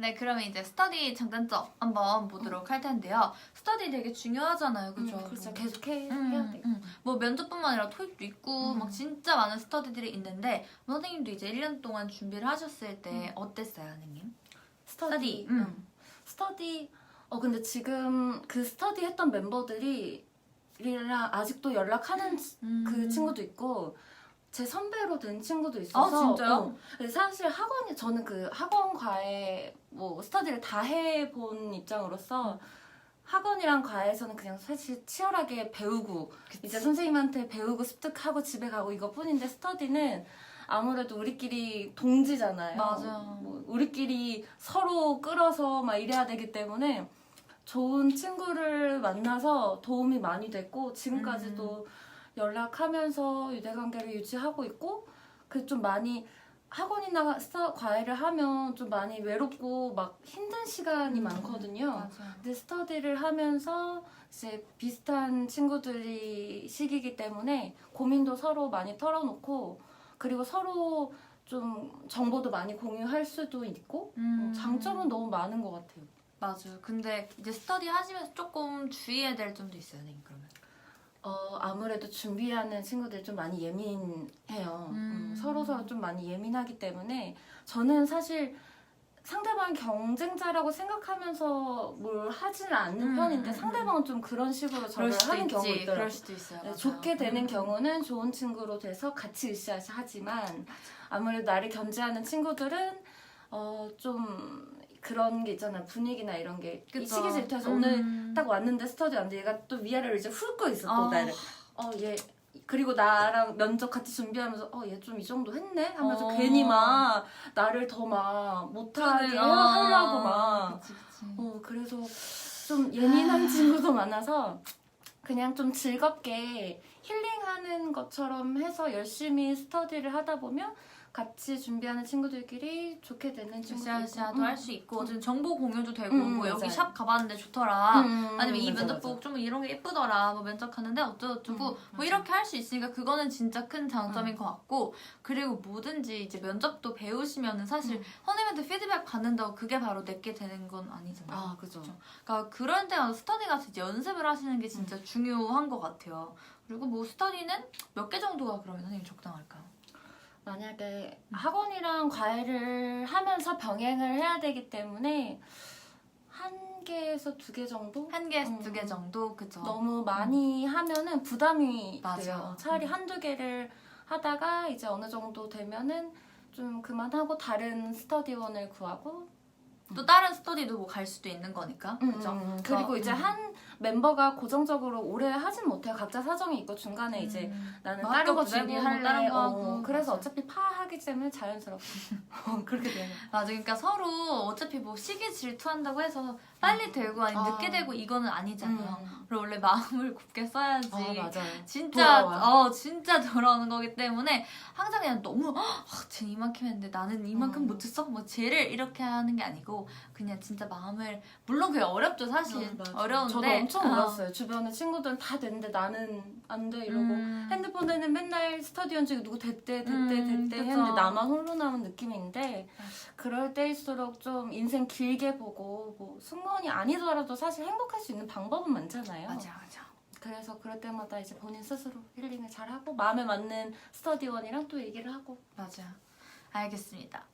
네, 그러면 이제 스터디 장단점 한번 보도록 할 텐데요. 스터디 되게 중요하잖아요, 그죠? 음, 그렇죠. 계속 해, 음, 해야 돼. 음. 뭐 면접뿐만 아니라 토익도 있고 음. 막 진짜 많은 스터디들이 있는데 선생님도 이제 1년 동안 준비를 하셨을 때 어땠어요, 선생님? 스터디. 음. 음. 스터디. 어 근데 지금 그 스터디 했던 멤버들이 아직도 연락하는 치- 그 친구도 있고 제 선배로 된 친구도 있어서 아, 진짜요? 어, 근데 사실 학원이 저는 그 학원 과외 뭐 스터디를 다 해본 입장으로서 학원이랑 과외에서는 그냥 사실 치열하게 배우고 이제 선생님한테 배우고 습득하고 집에 가고 이것뿐인데 스터디는 아무래도 우리끼리 동지잖아요. 맞아요. 뭐 우리끼리 서로 끌어서 막 이래야 되기 때문에 좋은 친구를 만나서 도움이 많이 됐고 지금까지도 연락하면서 유대관계를 유지하고 있고 그 좀 많이 학원이나 과외를 하면 좀 많이 외롭고 막 힘든 시간이 음, 많거든요. 맞아요. 근데 스터디를 하면서 이제 비슷한 친구들이 시기이기 때문에 고민도 서로 많이 털어놓고 그리고 서로 좀 정보도 많이 공유할 수도 있고 음. 장점은 너무 많은 것 같아요. 맞아요. 근데 이제 스터디 하시면서 조금 주의해야 될 점도 있어요, 선생님, 그러면. 어, 아무래도 준비하는 친구들이 좀 많이 예민해요. 음. 음, 서로 서로 좀 많이 예민하기 때문에 저는 사실 상대방 경쟁자라고 생각하면서 뭘 하지는 않는 음, 편인데 음, 상대방은 좀 그런 식으로 저를 하는. 경우가 있더라고요. 그럴 수도 있어요. 네. 좋게 되는 음. 경우는 좋은 친구로 돼서 같이 으쌰으쌰 하지만 아무래도 나를 견제하는 친구들은 어, 좀 그런 게 있잖아요 분위기나 이런 게 그쵸. 시기 질투해서 음. 오늘 딱 왔는데 스터디 왔는데 얘가 또 위아래로 이제 훑고 있어 또 아. 나를 어얘 그리고 나랑 면접 같이 준비하면서 어 얘 좀 이 정도 했네 하면서 어. 괜히 막 나를 더 막 못하게 그러네. 아. 하려고 막 그치, 그치. 어, 그래서 좀 예민한 친구도 많아서 그냥 좀 즐겁게 힐링하는 것처럼 해서 열심히 스터디를 하다 보면 같이 준비하는 친구들끼리 좋게 되는 으쌰으쌰도 할 수 있고. 어쨌든 정보 공유도 되고 음, 뭐 여기 맞아요. 샵 가봤는데 좋더라. 음, 아니면 이 맞아, 면접 맞아. 보고 좀 이런 게 예쁘더라. 뭐 면접 가는데 어쩌고저쩌고. 음, 뭐. 이렇게 할 수 있으니까 그거는 진짜 큰 장점인 것 같고. 그리고 뭐든지 이제 면접도 배우시면은 사실 음. 선생님한테 피드백 받는다고 그게 바로 내게 되는 건 아니잖아요. 아 그죠. 그러니까 그럴 때마다 스터디 가서 이제 연습을 하시는 게 진짜 중요한 것 같아요. 그리고 뭐 스터디는 몇 개 정도가 그러면 선생님 적당할까요? 만약에 학원이랑 과외를 하면서 병행을 해야 되기 때문에 한 개에서 두 개 정도 한 개, 음, 두개 음. 정도? 그쵸? 너무 많이 하면은 부담이 맞아. 돼요. 차라리 음. 한두 개를 하다가 이제 어느 정도 되면은 좀 그만하고 다른 스터디원을 구하고 또 다른 스터디도 뭐 갈 수도 있는 거니까 음, 그죠? 음, 그리고 이제 음. 한 멤버가 고정적으로 오래 하진 못해요. 각자 사정이 있고 중간에 이제 음. 나는 뭐 다른 거 학교 보내고 준비할래. 뭐 다른 거 어, 하고. 그래서 맞아. 어차피 파하기 때문에 자연스럽게 어, 그렇게 되는. 맞아 그러니까 서로 어차피 뭐 시기 질투한다고 해서 빨리 되고 아니면 아. 늦게 되고 이거는 아니잖아요 음. 그리고 원래 마음을 굽게 써야지 아 맞아요. 진짜 돌아와. 어 진짜 돌아오는 거기 때문에 항상 그냥 너무 아, 쟤 이만큼 했는데 나는 이만큼 음. 못했어 뭐 쟤를 이렇게 하는 게 아니고 그냥 진짜 마음을 물론 그게 어렵죠 사실 음, 맞아. 어려운데 저도 엄청 어. 울었어요. 주변에 친구들은 다 됐는데 나는 안 돼 이러고 음. 핸드폰에는 맨날 스터디언 중에 누구 됐대 됐대 음, 됐대. 했는데 나만 홀로 남은 느낌인데 그럴 때일수록 좀 인생 길게 보고 뭐 승무원이 아니더라도 사실 행복할 수 있는 방법은 많잖아요. 맞아 맞아 그래서 그럴 때마다 이제 본인 스스로 힐링을 잘 하고 마음에 맞는 스터디원이랑 또 얘기를 하고 맞아 알겠습니다